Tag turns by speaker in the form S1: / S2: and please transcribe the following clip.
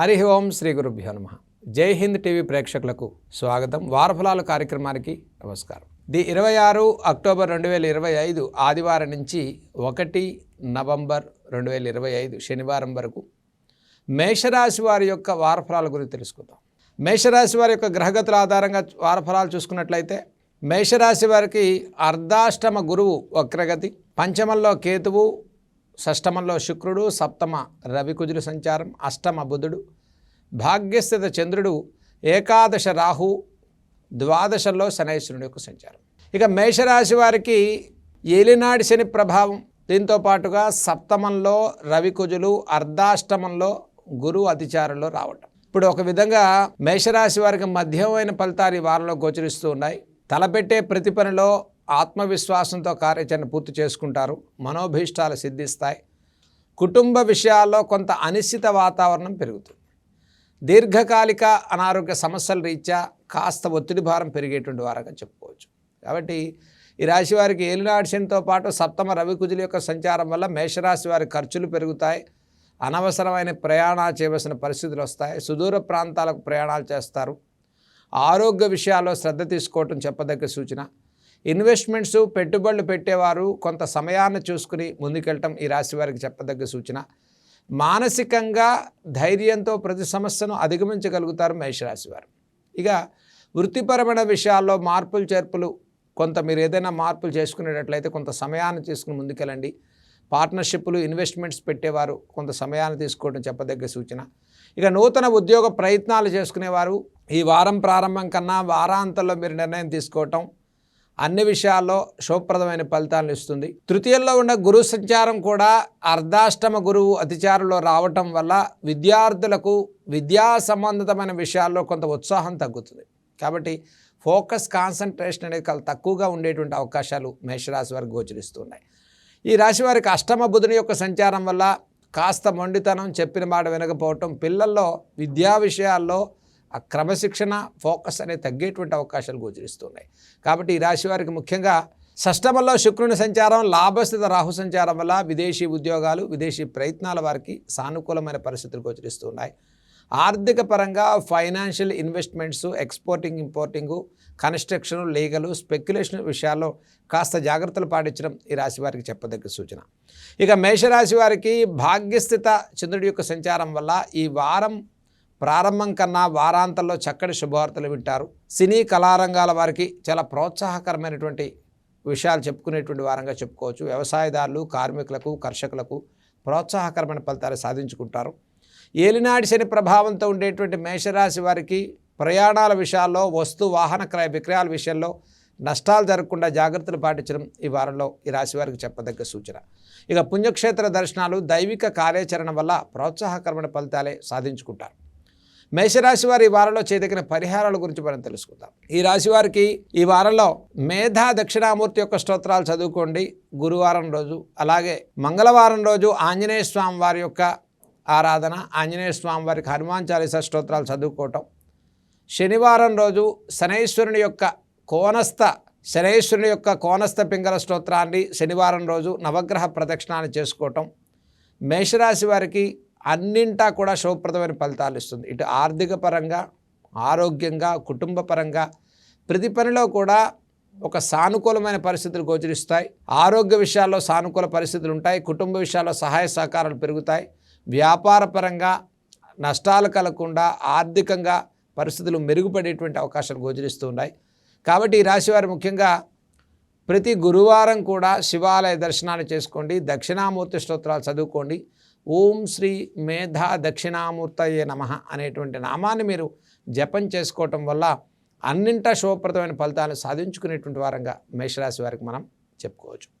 S1: హరి ఓం శ్రీ గురుభ్యో నమ. జై హింద్ టీవీ ప్రేక్షకులకు స్వాగతం. వారఫలాలు కార్యక్రమానికి నమస్కారం. ది ఇరవై ఆరు అక్టోబర్ రెండు వేల ఇరవై ఐదు ఆదివారం నుంచి ఒకటి నవంబర్ రెండు వేల ఇరవై ఐదు శనివారం వరకు మేషరాశి వారి యొక్క వారఫలాల గురించి తెలుసుకుందాం. మేషరాశి వారి యొక్క గ్రహగతుల ఆధారంగా వారఫలాలు చూసుకున్నట్లయితే మేషరాశి వారికి అర్ధాష్టమ గురువు వక్రగతి పంచమంలో కేతువు షష్టమంలో శుక్రుడు సప్తమ రవికుజుల సంచారం అష్టమ బుధుడు. భాగ్యస్థిత చంద్రుడు ఏకాదశ రాహు ద్వాదశంలో శనైశ్వరుడు యొక్క సంచారం. ఇక మేషరాశి వారికి ఏలినాడి శని ప్రభావం. దీంతో పాటుగా సప్తమంలో రవికుజులు అర్ధాష్టమంలో గురు అతిచారంలో రావటం. ఇప్పుడు ఒక విధంగా మేషరాశి వారికి మధ్యమైన ఫలితాలు ఈ వారంలో గోచరిస్తూ ఉన్నాయి. తలపెట్టే ప్రతి పనిలో ఆత్మవిశ్వాసంతో కార్యాచరణ పూర్తి చేసుకుంటారు మనోభీష్టాలు సిద్ధిస్తాయి. కుటుంబ విషయాల్లో కొంత అనిశ్చిత వాతావరణం పెరుగుతుంది. దీర్ఘకాలిక అనారోగ్య సమస్యల రీత్యా కాస్త ఒత్తిడి భారం పెరిగేటువంటి వారంగా చెప్పుకోవచ్చు. కాబట్టి ఈ రాశి వారికి ఏలినాడు శనితో పాటు సప్తమ రవి కుజుల యొక్క సంచారం వల్ల మేషరాశి వారి ఖర్చులు పెరుగుతాయి. అనవసరమైన ప్రయాణాలు చేయవలసిన పరిస్థితులు వస్తాయి. సుదూర ప్రాంతాలకు ప్రయాణాలు చేస్తారు. ఆరోగ్య విషయాల్లో శ్రద్ధ తీసుకోవటం చెప్పదగ్గ సూచన. ఇన్వెస్ట్మెంట్స్ పెట్టుబడులు పెట్టేవారు కొంత సమయాన్ని చూసుకుని ముందుకెళ్ళటం ఈ రాశి వారికి చెప్పదగ్గ సూచన. మానసికంగా ధైర్యంతో ప్రతి సమస్యను అధిగమించగలుగుతారు మేషరాశి వారు. ఇక వృత్తిపరమైన విషయాల్లో మార్పులు చేర్పులు కొంత మీరు ఏదైనా మార్పులు చేసుకునేటట్లయితే కొంత సమయాన్ని తీసుకుని ముందుకెళ్ళండి. పార్ట్నర్షిప్లు ఇన్వెస్ట్మెంట్స్ పెట్టేవారు కొంత సమయాన్ని తీసుకోవడం చెప్పదగ్గ సూచన. ఇక నూతన ఉద్యోగ ప్రయత్నాలు చేసుకునేవారు ఈ వారం ప్రారంభం కన్నా వారాంతంలో మీరు నిర్ణయం తీసుకోవటం అన్ని విషయాల్లో శుభప్రదమైన ఫలితాలను ఇస్తుంది. తృతీయంలో ఉన్న గురు సంచారం కూడా అర్ధాష్టమ గురువు అతిచారులో రావటం వల్ల విద్యార్థులకు విద్యా సంబంధితమైన విషయాల్లో కొంత ఉత్సాహం తగ్గుతుంది. కాబట్టి ఫోకస్ కాన్సన్ట్రేషన్ అనేది చాలా తక్కువగా ఉండేటువంటి అవకాశాలు మేషరాశి వారికి గోచరిస్తున్నాయి ఈ రాశి వారికి అష్టమ బుధుని యొక్క సంచారం వల్ల కాస్త మొండితనం చెప్పిన మాట వినకపోవటం పిల్లల్లో విద్యా విషయాల్లో ఆ క్రమశిక్షణ ఫోకస్ అనేది తగ్గేటువంటి అవకాశాలు గోచరిస్తున్నాయి. కాబట్టి ఈ రాశి వారికి ముఖ్యంగా షష్టమంలో శుక్రుని సంచారం లాభస్థిత రాహు సంచారం వల్ల విదేశీ ఉద్యోగాలు విదేశీ ప్రయత్నాల వారికి సానుకూలమైన పరిస్థితులు గోచరిస్తున్నాయి. ఆర్థిక పరంగా financial investments exporting importing construction legal speculation విషయాల్లో కాస్త జాగ్రత్తలు పాటించడం ఈ రాశి వారికి చెప్పదగ్గ సూచన. ఇక మేషరాశి వారికి భాగ్యస్థిత చంద్రుడి యొక్క సంచారం వల్ల ఈ వారం ప్రారంభం కన్నా వారాంతంలో చక్కటి శుభవార్తలు వింటారు. సినీ కళారంగాల వారికి చాలా ప్రోత్సాహకరమైనటువంటి విషయాలు చెప్పుకునేటువంటి వారంగా చెప్పుకోవచ్చు. వ్యవసాయదారులు కార్మికులకు కర్షకులకు ప్రోత్సాహకరమైన ఫలితాలు సాధించుకుంటారు. ఏలినాడి శని ప్రభావంతో ఉండేటువంటి మేషరాశి వారికి ప్రయాణాల విషయాల్లో వస్తు వాహన క్రయ విక్రయాల విషయంలో నష్టాలు జరగకుండా జాగ్రత్తలు పాటించడం ఈ వారంలో ఈ రాశి వారికి చెప్పదగ్గ సూచన. ఇక పుణ్యక్షేత్ర దర్శనాలు దైవిక కార్యాచరణ వల్ల ప్రోత్సాహకరమైన ఫలితాలే సాధించుకుంటారు. మేషరాశి వారి ఈ వారంలో చేదగిన పరిహారాల గురించి మనం తెలుసుకుందాం. ఈ రాశి వారికి ఈ వారంలో మేధా దక్షిణామూర్తి యొక్క స్తోత్రాలు చదువుకోండి. గురువారం రోజు అలాగే మంగళవారం రోజు ఆంజనేయ స్వామి వారి యొక్క ఆరాధన ఆంజనేయ స్వామి వారికి హనుమాన్ చాలీసా స్తోత్రాలు చదువుకోవటం. శనివారం రోజు శనైశ్వరుని యొక్క కోనస్థ శనైశ్వరుని యొక్క కోనస్థ పింగళ స్తోత్రాన్ని శనివారం రోజు నవగ్రహ ప్రదక్షిణాన్ని చేసుకోవటం. మేషరాశి వారికి అన్నింటా కూడా శుభప్రదమైన ఫలితాలు ఇస్తుంది. ఇటు ఆర్థిక పరంగా ఆరోగ్యంగా కుటుంబ పరంగా ప్రతి పనిలో కూడా ఒక సానుకూలమైన పరిస్థితులు గోచరిస్తాయి. ఆరోగ్య విషయాల్లో సానుకూల పరిస్థితులు ఉంటాయి. కుటుంబ విషయాల్లో సహాయ సహకారాలు పెరుగుతాయి. వ్యాపార పరంగా నష్టాలు కలగకుండా ఆర్థికంగా పరిస్థితులు మెరుగుపడేటువంటి అవకాశాలు గోచరిస్తూ ఉన్నాయి. కాబట్టి ఈ రాశివారు ముఖ్యంగా ప్రతి గురువారం కూడా శివాలయ దర్శనాలు చేసుకోండి. దక్షిణామూర్తి స్తోత్రాలు చదువుకోండి. ఓం శ్రీ మేధా దక్షిణామూర్తయే నమ అనేటువంటి నామాన్ని మీరు జపం చేసుకోవటం వల్ల అన్నింటా శుభప్రదమైన ఫలితాలను సాధించుకునేటువంటి వారంగా మేషరాశి వారికి మనం చెప్పుకోవచ్చు.